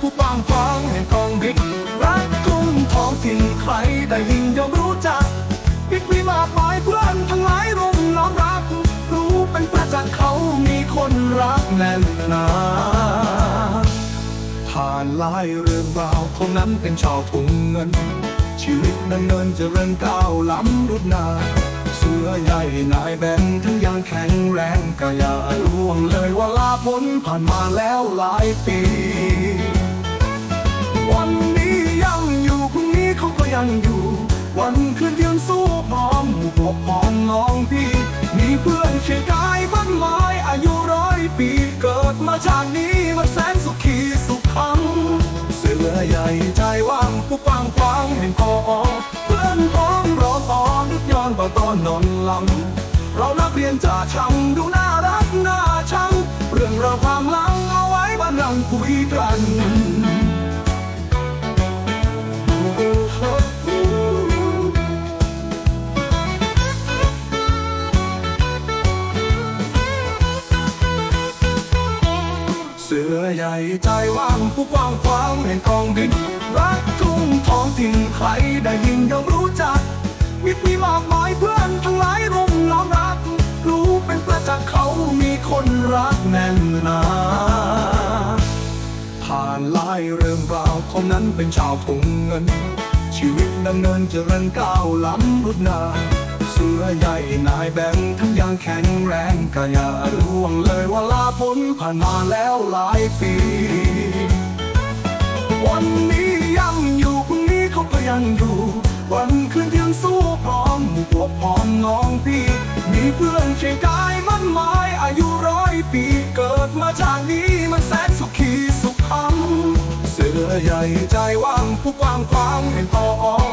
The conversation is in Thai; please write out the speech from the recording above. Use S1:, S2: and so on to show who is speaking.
S1: ผู้ปางฟางแห่งกองบิ๊กรักทุ่งท้องถิ่นใครได้ยินยอมรู้จักบิ๊กมีมากมายเพื่อนทั้งหลายรุมน้อมรัก รู้เป็นประจักษ์เขามีคนรักแน่นหนาผ่านหลายเรื่องราวคนนั้นเป็นชาวทุ่งเงิน ชีวิตดำเนินเจริญก้าวล้ำรุดหนาเสื้อใหญ่นายแบนทั้งยังแข็งแรงก็อย่าล่วงเลยว่าลาพ้นผ่านมาแล้วหลายปี วันนี้ยังอยู่พรุ่งนี้เขาก็ยังอยู่ วันคืนยังสู้พร้อมหมู่พวกพ้องน้องพี่ มีเพื่อนเคียงกายบ้านไม้อายุร้อยปี เกิดมาจากนี้มันแสนสุขีสุขขังเสือใหญ่ใจว่างผู้ฟังฟังเห็นพอเพื่อนพ้องรอตอนนึกย้อนบ่ตอนนอนหลังเรานักเรียนจ่าชังดูน่ารักน่าชังเรื่องเราวความลังเอาไว้บ้านเราคุยกัน ใหญ่ใจว่างผู้กว้างขวางแห่งกองดิน รักทุ่งท้องถิ่นใครได้ยินย่อมรู้จัก มิตรมีมากมายเพื่อนทั้งหลายรุมล้อมรัก รู้เป็นประจักษ์เขามีคนรักแน่นหนาผ่านหลายเรื่องราวคนนั้นเป็นชาวทุ่งเงิน ชีวิตดำเนินเจริญก้าวล้ำรุดนา เสือใหญ่นายแบงทั้งยังแข็งแรงก็อย่าล่วงเลยว่าลาพ้นผ่านมาแล้วหลายปี วันนี้ยังอยู่พรุ่งนี้เขาก็ยังอยู่ วันคืนยังสู้พร้อมหมู่พวกพ้องน้องพี่ มีเพื่อนเคียงกายมั่นหมายอายุร้อยปีเกิดมาจากนี้มันแสนสุขีสุขขังเสือใหญ่ใจว่างผู้กว้างขวางเห็นพอเ